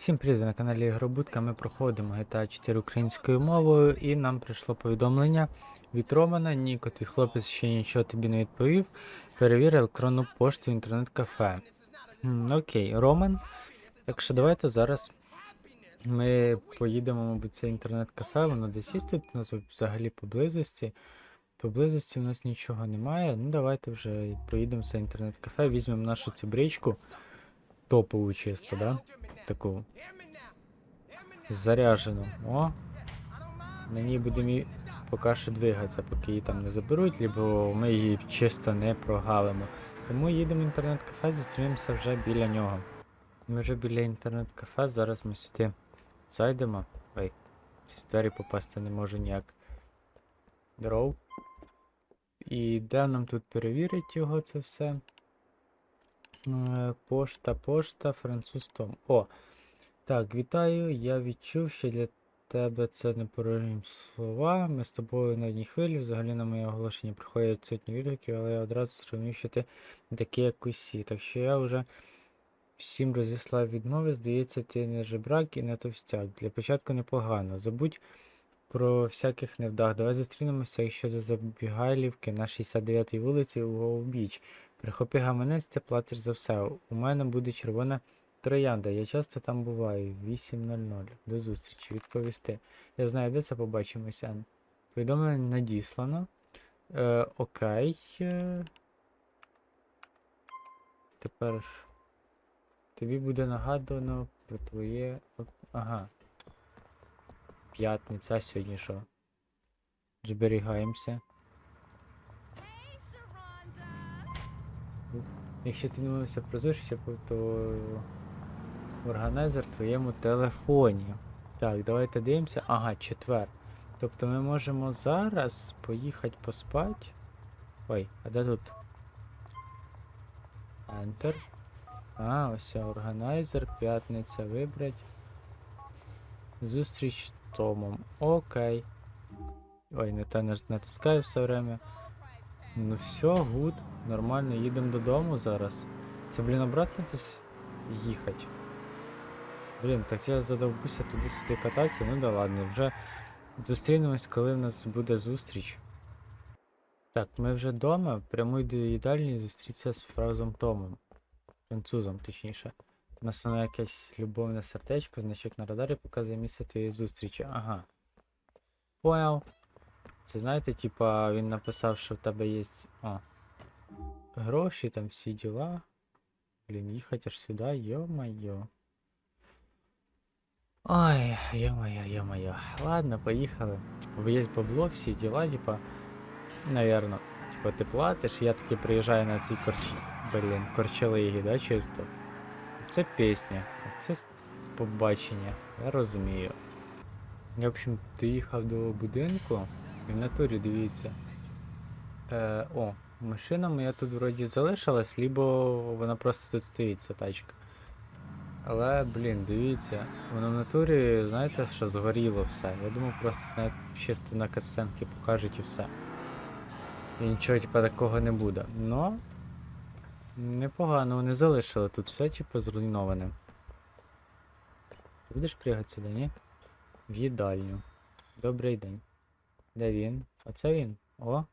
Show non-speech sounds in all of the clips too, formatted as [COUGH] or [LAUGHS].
Всім привіт, на каналі Ігробудка. Ми проходимо GTA 4 українською мовою, і нам прийшло повідомлення від Романа. Ніко, твій хлопець ще нічого тобі не відповів. Перевір електронну пошту в інтернет-кафе. Окей, Роман. Так що давайте зараз ми поїдемо, мабуть, це інтернет-кафе. Воно десь є тут у нас взагалі поблизості. Поблизості у нас нічого немає. Ну давайте вже поїдемо в це інтернет-кафе, візьмемо нашу цю бричку. Топову чисто, да? Таку заряжену. О! На ній будемо поки що двигатися, поки її там не заберуть, либо ми її чисто не прогалимо. Тому їдемо в інтернет-кафе, зустрінемося вже біля нього. Ми вже біля інтернет-кафе, зараз ми сюди зайдемо. Ой, в двері попасти не можу ніяк. Дров. І де нам тут перевірить його це все? Е, Пошта, пошта, француз Том. О! Так, вітаю. Я відчув, що для тебе це не порожні слова. Ми з тобою на одній хвилі. Взагалі на моє оголошення приходять сотні відгуків, але я одразу зрозумів, що ти такий, як усі. Так що я вже всім розіслав відмови. Здається, ти не жебрак і не товстяк. Для початку непогано. Забудь про всяких невдах. Давай зустрінемося, якщо до Забігайлівки на 69-й вулиці у Гоу-Біч. Прихопи гаманець, ти платиш за все. У мене буде червона троянда. Я часто там буваю. 8.00. До зустрічі. Відповісти. Я знаю, де це побачимося. Повідомлення надіслано. Е, окей. Е, тепер тобі буде нагадано про твоє. Ага. П'ятниця, сьогодні що? Зберігаємося. Якщо ти не мовився про то органайзер в твоєму телефоні. Так, давайте дивимося. Ага, четвер. Тобто ми можемо зараз поїхати поспати. Ой, а де тут? Enter. А, ось органайзер, п'ятниця вибрать. Зустріч Томом. Окей. Ой, не те натискаю все время. Ну все, гуд, нормально, їдемо додому зараз. Це, блін, обратно десь їхати. Блін, так я задовбуся туди-сюди кататися, ну да ладно, вже зустрінемось, коли в нас буде зустріч. Так, ми вже вдома, прямуй до їдальні зустрітися з фразом Томом. Французом, точніше. У нас воно якесь любовне сердечко, значок на радарі показує місце твоєї зустрічі. Ага. Понял. Це знаєте, типа він написав, що в тебе є. А. Гроші, там всі діла. Блін, їхати аж сюди, йо-майо. Ой, йо-моє, йо-моє. Ладно, поїхали. Типа, є бабло, всі діла, типа. Наверно. Типа, ти платиш, я таки приїжджаю на цій корч... Блін, корчелигі, да, чисто. Це пісня, це побачення, я розумію. В общем, доїхав до будинку. І в натурі дивіться. Е, о, машина моя тут вроді залишилась, либо вона просто тут стоїть, ця тачка. Але, блін, дивіться, воно в натурі, знаєте, що згоріло все. Я думав, просто, знаєте, чисто на катсценки покажуть і все. І нічого, типа, такого не буде. Но непогано, вони залишили тут все, типу, зруйноване. Ти будеш приїхати сюди, ні? В їдальню. Добрий день. Де він? Оце він. О.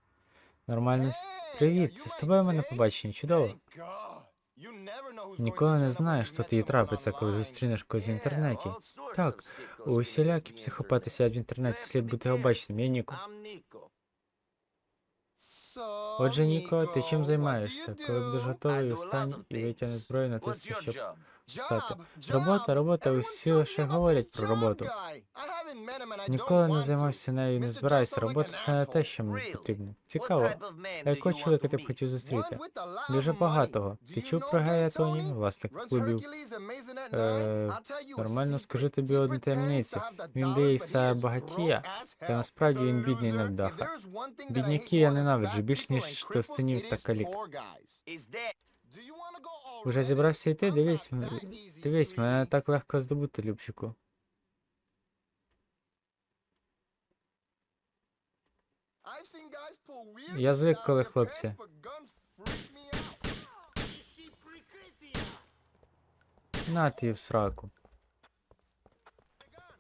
Нормально. Привіт, це з тобою в мене побачення. Чудово. Ніколи не знаєш, що тобі трапиться, коли зустрінеш когось в інтернеті. Так, усілякі психопати сидять в інтернеті, слід бути обачним. Я Ніко. Отже, Ніко, ти чим займаєшся? Коли будеш готовий, встань і витягни зброю на те, щоб встати. Робота, робота, усі лише говорять про роботу. Ніколи не займався нею і не збираюся. Робота це не те, що мені потрібно. Цікаво. А якого чоловіка ти б хотів зустріти? Дуже багатого. Ти чув про Гея Тоні, власник клубів? Е, Нормально скажу тобі одну таємницю. Він дивиться багатія, та насправді він бідний невдаха. Бідняків я ненавиджу більш ніж товстунів та калік. Уже зібрався йти? Дивись, дивись, мене так легко здобути, Любчику. Я звик, коли хлопці. На ти в сраку.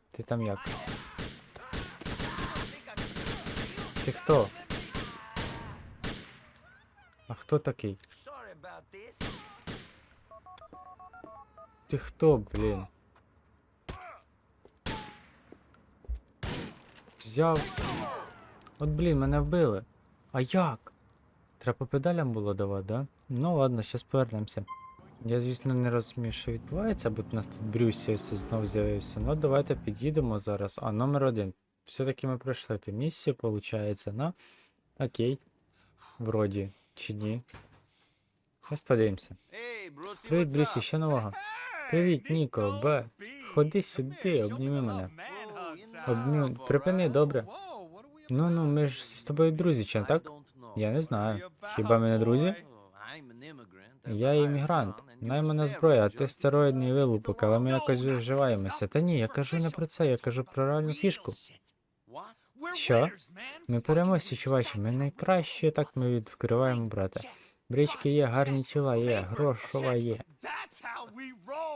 Ти там як? Ти хто? А хто такий? Ти хто, блін? Взяв. От блін, мене вбили. А як? Треба по педалям було давати, да? Ну ладно, щас повернемося. Я, звісно, не розумію, що відбувається, бо у нас тут Брюсі ось знов з'явився. Ну, давайте під'їдемо зараз. А, номер один. Все-таки ми пройшли ту місію, виходить, на. Окей. Вроді, чи ні. Ось подивимося. Привіт, Брюсі, що нового? Привіт, Ніко, Б. Ходи сюди, обніми мене. Обню... Припини, добре. Ну ну, ми ж з тобою друзі, чи не так? Я не знаю. Хіба ми не друзі? Я іммігрант. Наймана зброя, а ти стероїдний вилупок, але ми якось виживаємося. Та ні, я кажу не про це, я кажу про реальну фішку. Що? Ми переможці, чувачі, ми найкращі, так ми відкриваємо, брата. Брички є, гарні тіла є, грошова є.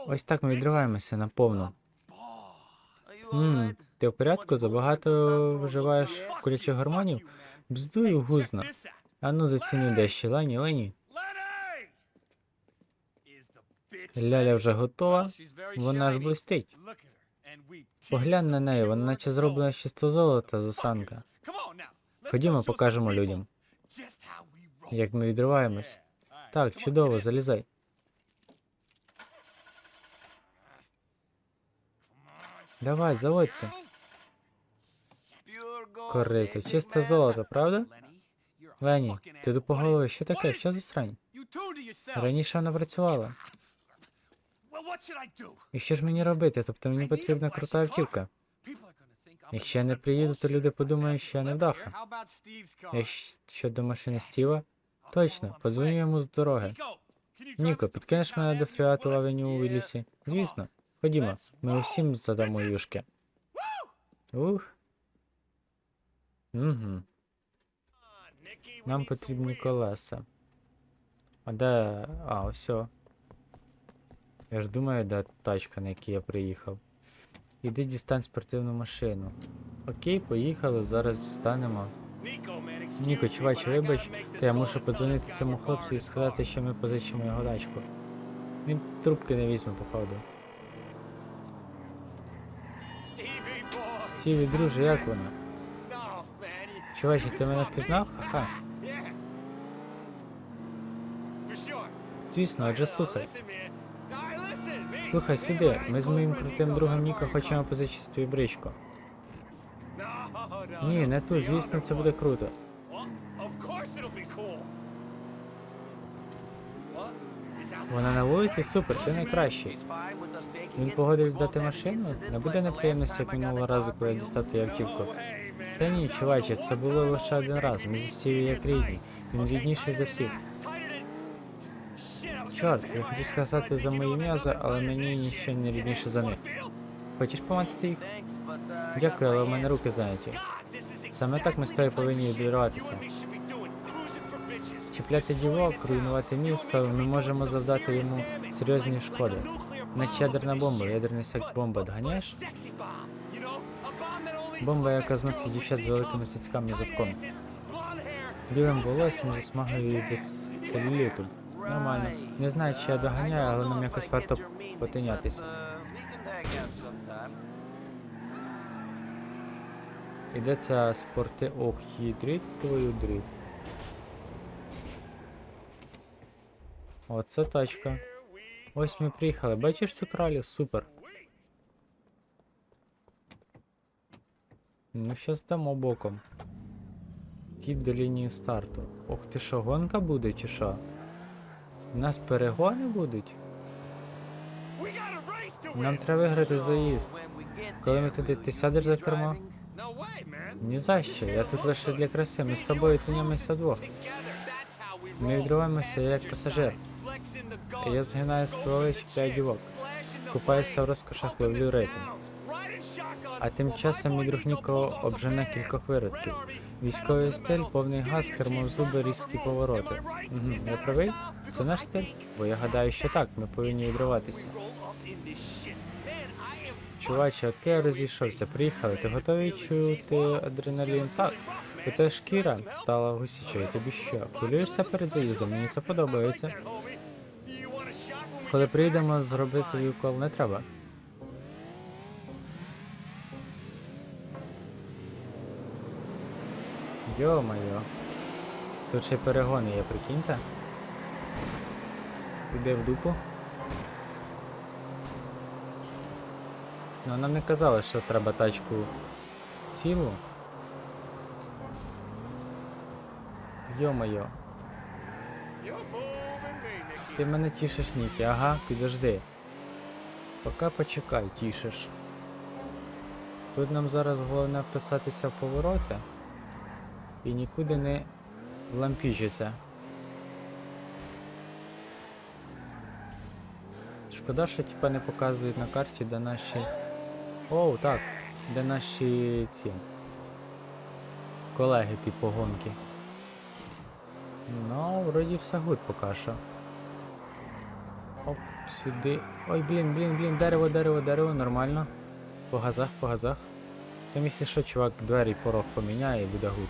Ось так ми відриваємося наповну. Ммм, ти в порядку? Забагато вживаєш курячих гормонів? Бздую гузно. Ану заціни дещо, Лені, Лені. Ляля вже готова, вона ж блистить. Поглянь на неї, вона наче зроблена з чисто золота, засранка. Ходімо, покажемо людям, як ми відриваємось. Так, чудово, залізай. Давай, заводься. Корито, чисте золото, правда? Лені, ти тупоголовий, що таке? Що за срань? Раніше вона працювала. І що ж мені робити? Тобто мені потрібна крута автівка. Якщо я не приїду, то люди подумають, що я невдаха. Якщо до машини Стіва, точно, подзвоню йому з дороги. Ніко, підкинеш мене до фріату авеню у Віллісі? Звісно. Ходімо, ми усім задамо юшки. Ух. Угу. Нам потрібні колеса. А де. А, ось. Я ж думаю, де тачка, на якій я приїхав. Іди дістань спортивну машину. Окей, поїхали, зараз дістанемо. Ніко, чувач, вибач, та я мушу подзвонити цьому хлопцю і сказати, що ми позичимо його тачку. Він трубки не візьме, походу. Стіві, друже, як вона? Чувачі, ти мене впізнав? Ха. Звісно, отже слухай. Слухай сюди, ми з моїм крутим другом Ніко хочемо позичити тобі бричку. Ні, не ту, звісно, це буде круто. Вона на вулиці супер, ти найкращий. Він погодився дати машину? Не буде неприємності, як минулого разу, коли я дістав ту автівку. Та ні, чуваче, це було лише один раз. Ми зі Стіві як рідні. Він рідніший за всіх. Чорт, я хотів сказати за мої м'язи, але мені ніщо не рідніше за них. Хочеш помацати їх? Дякую, але в мене руки зайняті. Саме так ми з тобою повинні відбиратися. Чіпляти дівок, руйнувати місто, ми можемо завдати йому серйозні шкоди. Наче ядерна бомба, ядерний секс-бомба, доганяєш? Бомба, яка зносить дівчат з великими цицьками і задком. Білим волоссям, засмагою без целюліту. Нормально. Не знаю, чи я доганяю, але нам якось варто потинятися. Іде ця спорти. Ох, їдрить твою дріт. Оце тачка. Ось ми приїхали. Бачиш цю кралю? Супер. Ну, щас дамо боком. Кіт до лінії старту. Ох ти що, гонка буде чи що? У нас перегони будуть? Нам треба виграти заїзд. Коли ми туди ти сядеш за кермо? Ні за що, я тут лише для краси, ми з тобою тинемося двох. Ми відриваємося як пасажир. Я згинаю стволи чіпляю дівок. Купаюся в розкошах, ловлю ритм. А тим часом мій друг Ніко обжене кількох виродків. Військовий стиль, повний газ, кермо зуби, різкі повороти. Угу, я правий? Це наш стиль? Бо я гадаю, що так, ми повинні відриватися. чуваче, от ти розійшовся, приїхали, ти готовий чути адреналін? Так. Проте шкіра стала гусічою, тобі що? Хвилюєшся перед заїздом, мені це подобається. Коли приїдемо, зробити тобі укол не треба. Йо-моє. Тут ще перегони є, прикиньте. Іде в дупу. Ну, нам не казали, що треба тачку цілу. Йо-моє. Ти мене тішиш, Нікі, ага, підожди. Поки почекай, тішиш. Тут нам зараз головне вписатися в повороти і нікуди не влампіжиться. Шкода, що типа не показують на карті, де наші. Оу, так, де наші ці колеги, типу гонки. Ну, вроді все гуд поки що. Сюди. Ой, блін, блін, блін, дерево, дерево, дерево, нормально. По газах, по газах. Там якщо що, чувак, двері порог поміняє і буде гуд.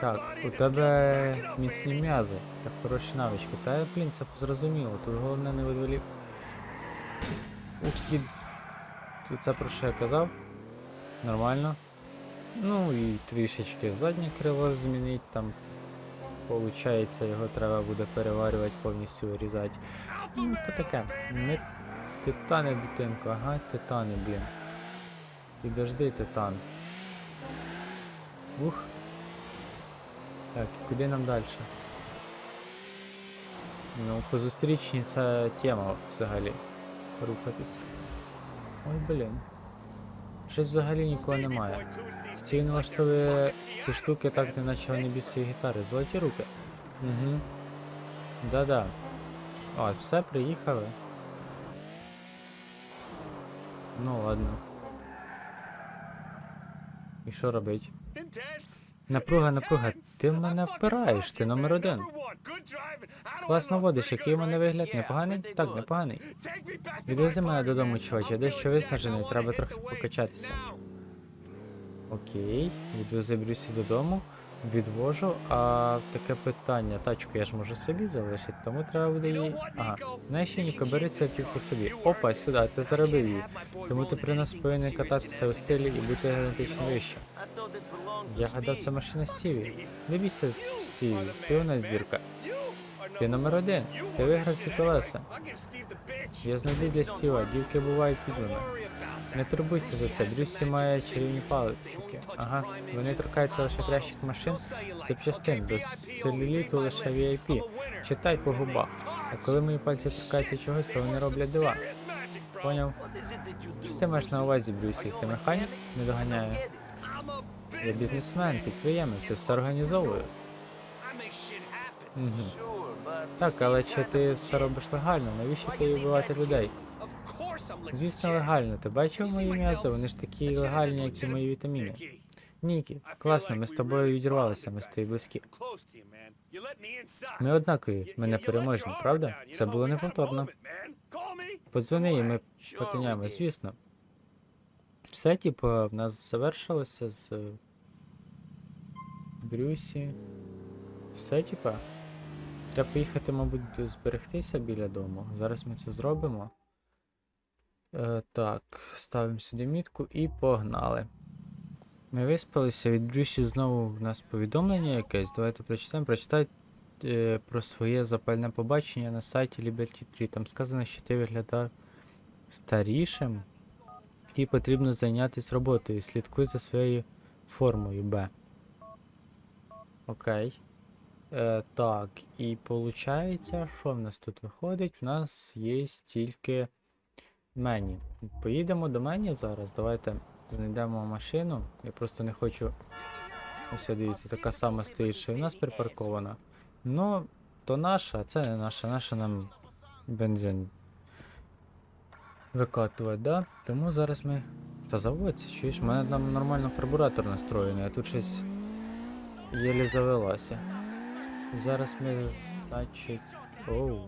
Так, у тебе міцні м'язи та хороші навички. Та блін, це зрозуміло, тут головне не відволік. Ух. Тут це про що я казав? Нормально. Ну і трішечки заднє крило змінить там. Получається, його треба буде переварювати, повністю вирізати. Ну, то таке. Ми титани, дитинко, ага, титани, блін. Підожди, титан. Ух. Так, куди нам далі? Ну, по зустрічній це тема взагалі. Рухатись. Ой, блін. Щось взагалі нікого немає. Стій влаштовує ці штуки так, неначе вони бісові гітари. Золоті руки. Угу. Да-да. О, все, приїхали. Ну ладно. І що робить? Напруга, напруга, ти в мене впираєш, ти номер один. Класно водиш, який у мене вигляд? Непоганий? Так, непоганий. Відвези мене додому, чуваче, дещо виснажений, треба трохи покачатися. Окей, відвези Брюсі додому, відвожу, а таке питання, тачку я ж можу собі залишити, тому треба буде її. Ага. Знаєш, що, Ніко, цю автівку собі. Опа, сюди, ти заробив її. Тому ти при нас повинен кататися у стилі і бути генетично вище. Я гадав, це машина Стіві. Не бійся, Стіві, ти у нас зірка. Ти номер один. Ти виграв ці колеса. Я знайду для Стіва, дівки бувають підлими. Не турбуйся за це, Брюсі має чарівні палички. Ага, вони торкаються лише кращих машин, запчастин, без целюліту лише VIP. Читай по губах. А коли мої пальці торкаються чогось, то вони роблять дива. Поняв? Що ти маєш на увазі, Брюсі? Ти механік? Не доганяю. Я бізнесмен, підприємець, все організовую. Так, але чи ти все робиш легально? Навіщо ти вбивати людей? Звісно, легально. Ти бачив мої м'ясо? Вони ж такі легальні, як і мої вітаміни. Нікі, класно, ми з тобою відірвалися, ми з тобою близькі. Ми однакові, ми не переможні, правда? Це було неповторно. Подзвони і ми потиняємо, звісно. Все, типу, в нас завершилося з Брюсі. Все, типа. Треба поїхати, мабуть, зберегтися біля дому. Зараз ми це зробимо. Е, так, ставимо сюди мітку і погнали. Ми виспалися, від Брюсі знову в нас повідомлення якесь. Давайте прочитаємо. Прочитай е, про своє запальне побачення на сайті Liberty 3. Там сказано, що ти виглядав старішим і потрібно зайнятися роботою. Слідкуй за своєю формою Б. Окей. Е, так, і виходить, що в нас тут виходить? В нас є тільки мені. Поїдемо до мені зараз. Давайте знайдемо машину. Я просто не хочу. Ось дивіться, така сама стоїть, що і в нас припаркована. Ну, то наша, а це не наша, наша нам бензин викатувати, да? Тому зараз ми. Та заводься, чуєш, в мене там нормально карбуратор настроєний, а тут щось єлі завелося. Зараз ми, значить. Оу.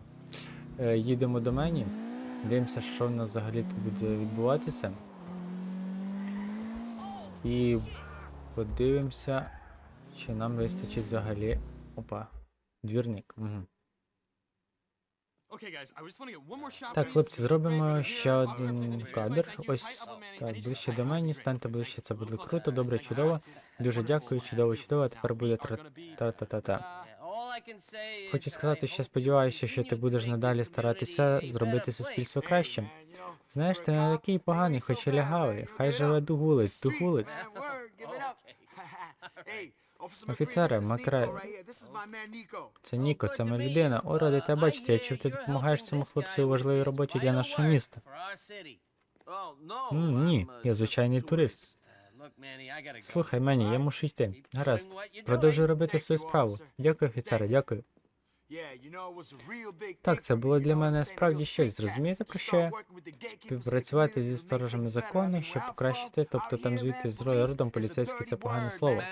Е, їдемо до мені. Дивимося, що в нас взагалі тут буде відбуватися. І подивимося, чи нам вистачить взагалі. Опа. Двірник. Угу. Так, хлопці, зробимо ще один кадр. Ось так, ближче до мене, станьте ближче, це буде круто, добре, чудово. Дуже дякую, чудово, чудово. Тепер буде та-та-та-та. Хочу сказати, що сподіваюся, що ти будеш надалі старатися зробити суспільство кращим. Знаєш, ти не такий поганий, хоч і лягавий. Хай живе дугулець, дугулець. Офіцере, Макрей. Це Ніко, це моя людина. О, радий тебе бачити. Я чув, ти допомагаєш цьому хлопцю у важливій роботі для нашого міста. М, ні, я звичайний турист. Слухай, Мені, я мушу йти. Гаразд. Продовжуй робити свою справу. Дякую, офіцере, дякую. Так, це було для мене справді щось, зрозумієте, про що я? Співпрацювати зі сторожами закону, щоб покращити, тобто там звідти з родом поліцейський це погане слово.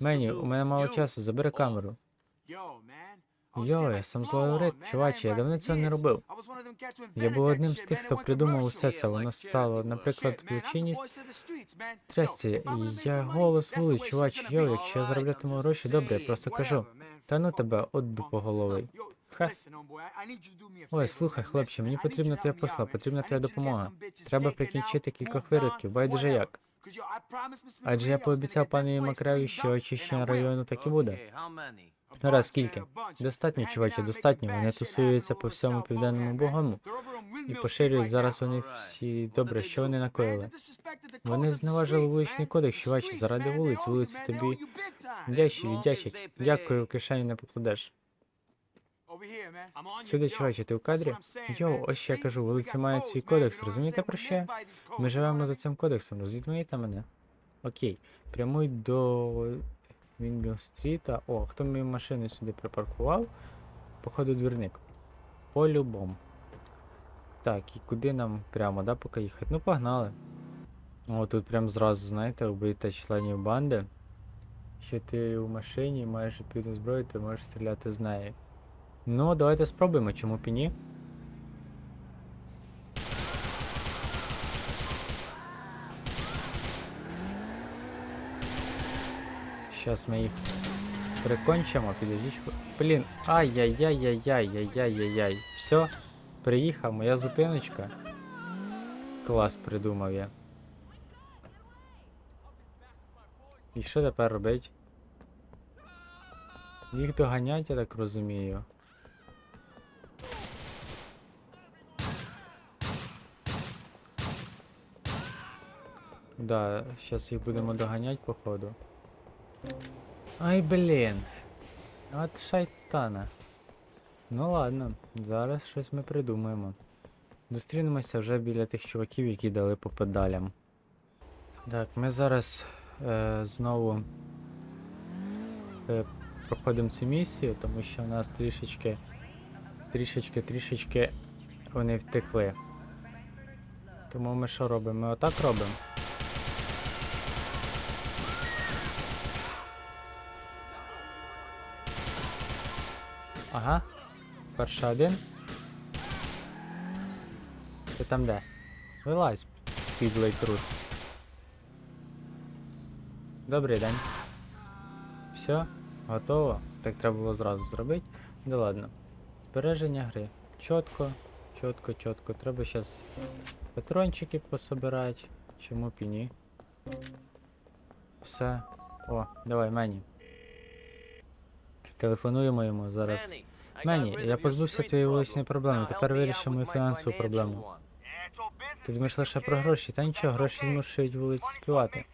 Мені, у мене мало часу, забери камеру. Йо, я сам зловив чуваче, я давно цього не робив. Я був одним з тих, хто придумав усе це. Воно стало, наприклад, злочинність. Тресті, я голос вулиць, чувач, йо, якщо я зароблятиму гроші, добре, я просто кажу. Та ну тебе, от дупоголовий. Ха. Ой, слухай, хлопче, мені потрібна твоя посла, потрібна твоя допомога. Треба прикінчити кількох виродків, байдуже як. Адже я пообіцяв пану Макреві, що очищення району так і буде. Раз скільки? Достатньо, чуваче, достатньо. Вони тусуються по всьому південному богому і поширюють зараз вони всі добре, що вони накоїли. Вони зневажили вуличний кодекс, чуваче, заради вулиць, вулиці тобі дячі, віддячать. Дякую, в кишеню не покладеш. Сюди, чуваче, ти в кадрі? Йоу, ось що я кажу, вулиці мають свій кодекс, розумієте про що? Ми живемо за цим кодексом, розумієте мене? Окей, прямуй до Вінгл стріта. О, хто мою машину сюди припаркував? Походу двірник. По-любому. Так, і куди нам прямо, да, поки їхати? Ну, погнали. О, тут прям зразу, знаєте, вбити членів банди. Що ти у машині маєш відповідну зброю, ти можеш стріляти з неї. Ну, давайте спробуємо, чому б ні. Зараз ми їх прикончимо, підождіть. хв- Блін, ай-яй-яй-яй-яй-яй-яй-яй. Все, приїхав, моя зупиночка. Клас придумав я. І що тепер робить? Їх доганять, я так розумію. Да, зараз їх будемо доганять, походу. Ай, блін. От шайтана. Ну ладно, зараз щось ми придумаємо. Зустрінемося вже біля тих чуваків, які дали по педалям. Так, ми зараз е, знову е, проходимо цю місію, тому що в нас трішечки, трішечки, трішечки вони втекли. Тому ми що робимо? Ми отак робимо. Ага. Перша один. Ти там де? Вилазь, підлий трус. Добрий день. Все, готово. Так треба було зразу зробити. Да ладно. Збереження гри. Чітко, чітко, чітко. Треба зараз патрончики пособирати. Чому б ні? Все. О, давай, мені. Телефонуємо йому зараз. Мені, я позбувся твоєї вуличної проблеми, тепер вирішимо мою фінансову проблему. Ти думаєш лише про гроші, та нічого, гроші змушують вулиці співати.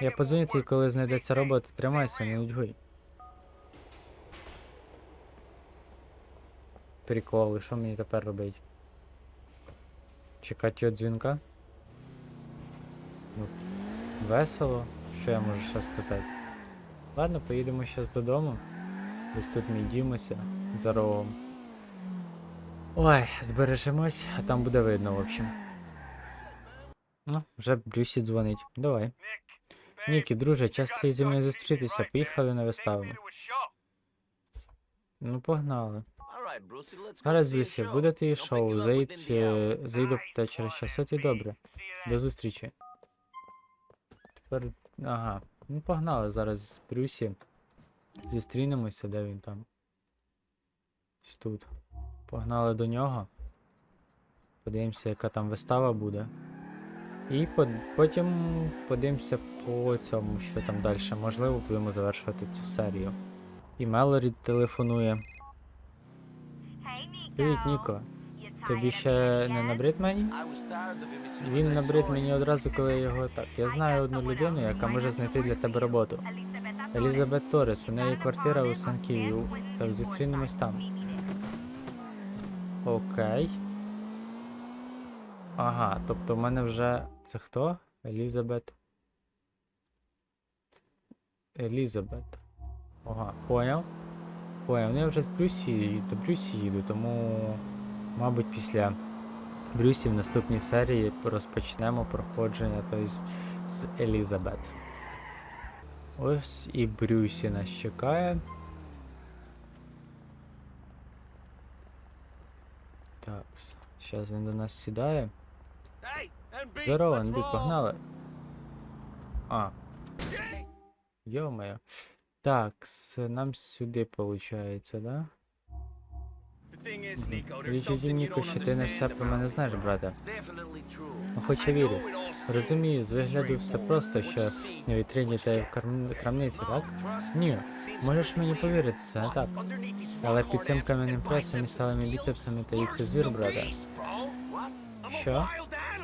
Я подзвоню тобі, коли знайдеться робота. Тримайся, не нудьгуй. Приколи, що мені тепер робити? Чекати його дзвінка? Ну, весело, що я можу ще сказати. Ладно, поїдемо зараз додому. Ось тут ми йдімося за рогом. Ой, збережемось, а там буде видно, в общем. Ну, вже Брюсі дзвонить. Давай. Нікі, друже, час твій зі мною зустрітися. Поїхали на виставу. Ну, погнали. Гаразд, Брюсі, буде твоє шоу. Заїдь, е, заїду та через час. От і добре. До зустрічі. Тепер. Ага. Ну погнали зараз з Брюсі. Зустрінемося, де він там. Ось тут. Погнали до нього. Подивимося, яка там вистава буде. І по- потім подивимося по цьому, що там далі. Можливо, будемо завершувати цю серію. І Мелорі телефонує. Привіт, Ніко. Тобі ще не набрид мені? Він набрид мені одразу, коли я його так. Я знаю одну людину, яка може знайти для тебе роботу. Елізабет Торрес, у неї квартира у Санківі. Так, зустрінемось там. Окей. Ага, тобто в мене вже. Це хто? Елізабет. Елізабет. Ага, поняв. Поняв. Ну я вже з Брюсі до Брюсі їду, тому, мабуть, після Брюсі в наступній серії розпочнемо проходження тобто, з Елізабет. Ось і Брюсі нас чекає. Так, зараз він до нас сідає. Здорово, Андрій, погнали. А. Йо-моє. Так, нам сюди виходить, да? Відчуття, Ніко, що ти не все про мене знаєш, брате. Ну, я вірю. Розумію, з вигляду все просто, що на вітрині та в крамниці, так? Ні, можеш мені повірити, це не так. Але під цим кам'яним пресом і сталими біцепсами таїться звір, брате. Що?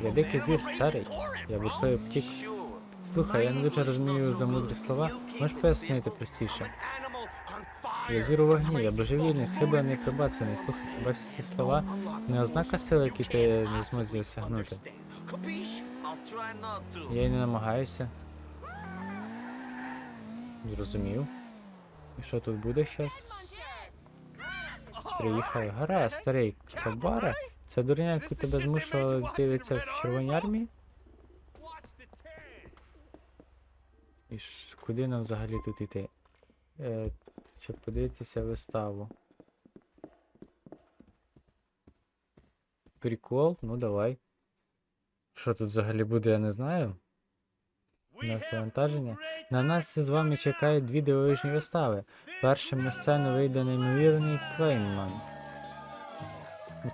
Я дикий звір старий. Я від твоєї втік. Слухай, я не дуже розумію за мудрі слова. Можеш пояснити простіше? Я звір вогні, я божевільний, схиблений, прибацаний. Слухай, хіба всі ці слова не ознака сили, які ти не змозі осягнути? Я й не намагаюся. Зрозумів. І що тут буде щас? Приїхали. Гаразд, старий Кабара. Це дурня, яку тебе змушували дивитися в Червоній армії? І ж куди нам взагалі тут іти? Е, щоб подивитися виставу. Прикол? Ну давай. Що тут взагалі буде, я не знаю. На завантаження. На нас з вами чекають дві дивовижні вистави. Першим на сцену вийде неймовірний Клейнман.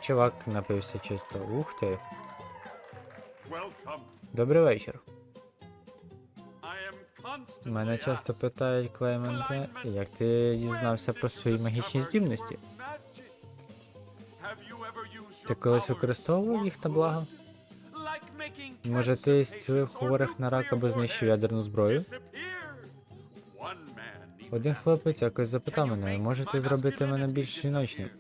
Чувак напився чисто. Ух ти. Добрий вечір. Мене часто питають, Клейменте, як ти дізнався про свої магічні здібності? Ти колись використовував їх на благо? Може, ти зцілив хворих на рак або знищив ядерну зброю? Один хлопець якось запитав мене, можете зробити мене більш жіночним?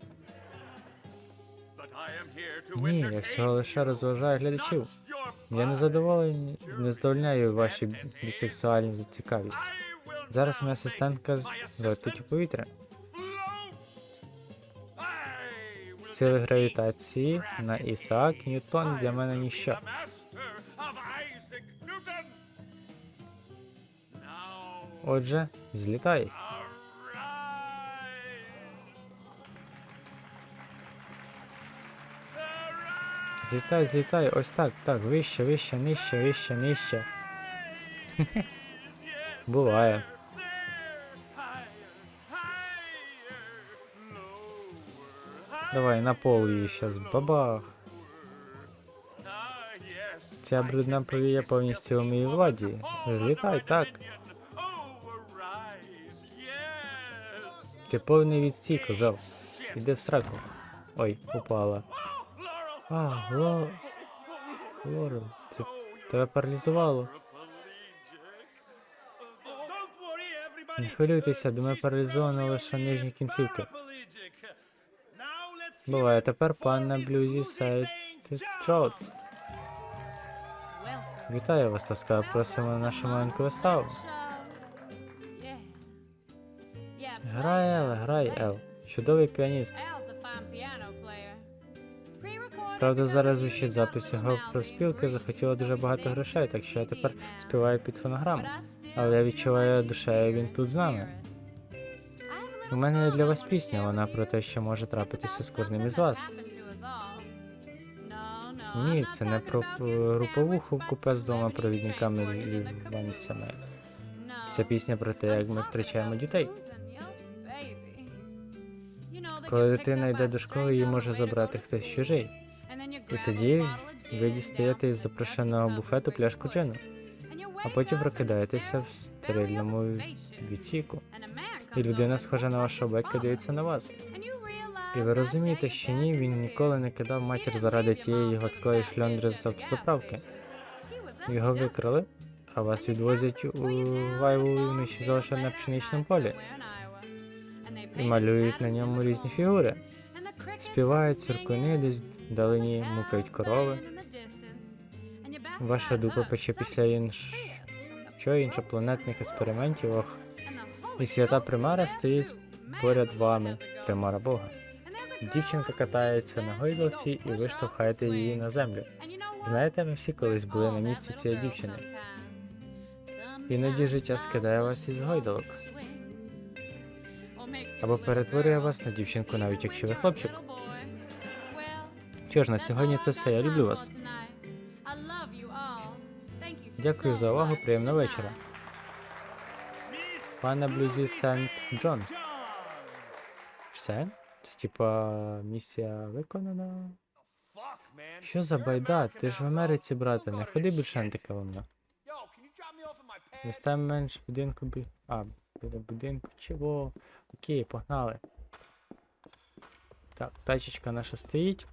Ні, я всього лише розважаю глядачів. Я не задоволений, не задовольняю ваші бісексуальні зацікавість. Зараз моя асистентка злетить у повітря. Сили гравітації на Ісаак Ньютон для мене ніщо. Отже, злітай. Злітай, злітай, ось так, так, вище, вище, нижче, вище, нижче. [LAUGHS] Буває. Давай на пол її щас. Бабах. Ця брудна повія повністю у моїй владі. Злітай, так. Ти повний відстій, козел. Іди в сраку. Ой, упала. А, Ло... Лорел, ти... тебе паралізувало. Не хвилюйтеся, думаю, паралізовано лише нижні кінцівки. Буває, тепер панна Блюзі Сайт Чоут. Вітаю вас, ласкаво просимо на нашу маленьку виставу. Грай, Ел, грай, Ел. Чудовий піаніст. Правда, зараз звучить запис його профспілки захотіла дуже багато грошей, так що я тепер співаю під фонограму. Але я відчуваю душею, він тут з нами. У мене для вас пісня, вона про те, що може трапитися з кожним із вас. Ні, це не про в купе з двома провідниками ліванцями. Це пісня про те, як ми втрачаємо дітей. Коли дитина йде до школи, її може забрати хтось чужий. І тоді ви дістаєте із запрошеного буфету пляшку джину, а потім прокидаєтеся в стерильному відсіку. І людина, схожа на вашого батька, дивиться на вас. І ви розумієте, що ні, він ніколи не кидав матір заради тієї годкої шльондри з автозаправки. Його викрали, а вас відвозять у Вайву залишать на пшеничному полі і малюють на ньому різні фігури. Співають циркуни, десь вдалині мукають корови. Ваша дупа пече після інш... іншопланетних експериментів, ох, і свята примара стоїть поряд вами, примара Бога. Дівчинка катається на гойдалці і ви штовхаєте її на землю. Знаєте, ми всі колись були на місці цієї дівчини. Іноді життя скидає вас із гойдалок. Або перетворює вас на дівчинку, навіть якщо ви хлопчик. Що ж, на сьогодні це все. Я люблю вас. Дякую за увагу, приємного вечора. Пане Блюзі Сент Джон. Все? Це типа місія виконана. Що за байда? Ти ж в Америці, брате, не ходи більше таке воно. Містаємо будинку бі. А, біля будинку. Чого? Окей, погнали. Так, тачечка наша стоїть.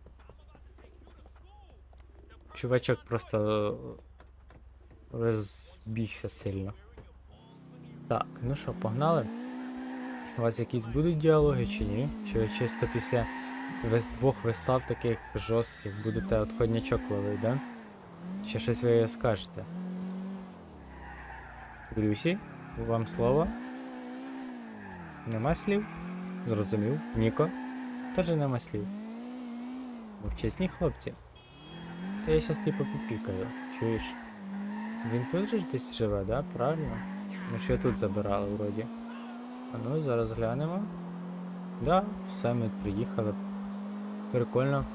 Чувачок просто розбігся сильно. Так, ну що, погнали? У вас якісь будуть діалоги чи ні? Чи ви чисто після двох вистав таких жорстких будете отходнячок ловити, да? Чи щось ви скажете? Брюсі, вам слово? Нема слів? Зрозумів. Ніко? Теж нема слів. Мовчазні хлопці. Та я щас типу попікаю, чуєш? Він тут же ж десь живе, да? Правильно? Ми ж його тут забирали вроді. А ну, зараз глянемо. Да, все, ми приїхали. Прикольно.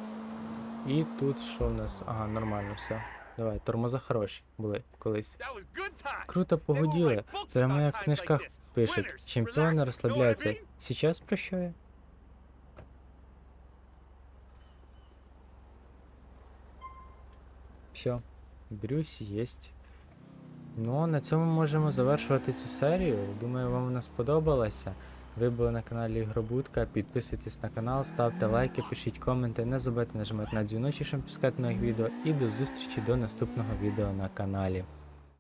І тут що в нас? Ага, нормально все. Давай, тормоза хороші були колись. Круто погуділи. Прямо як в книжках пишуть. Чемпіони розслабляються. Сейчас прощаю. Все. Брюс єсть. Ну, на цьому можемо завершувати цю серію. Думаю, вам вона сподобалася. Ви були на каналі Ігробудка. Підписуйтесь на канал, ставте лайки, пишіть коменти, не забудьте нажимати на дзвіночок, щоб пускати нових відео. І до зустрічі до наступного відео на каналі.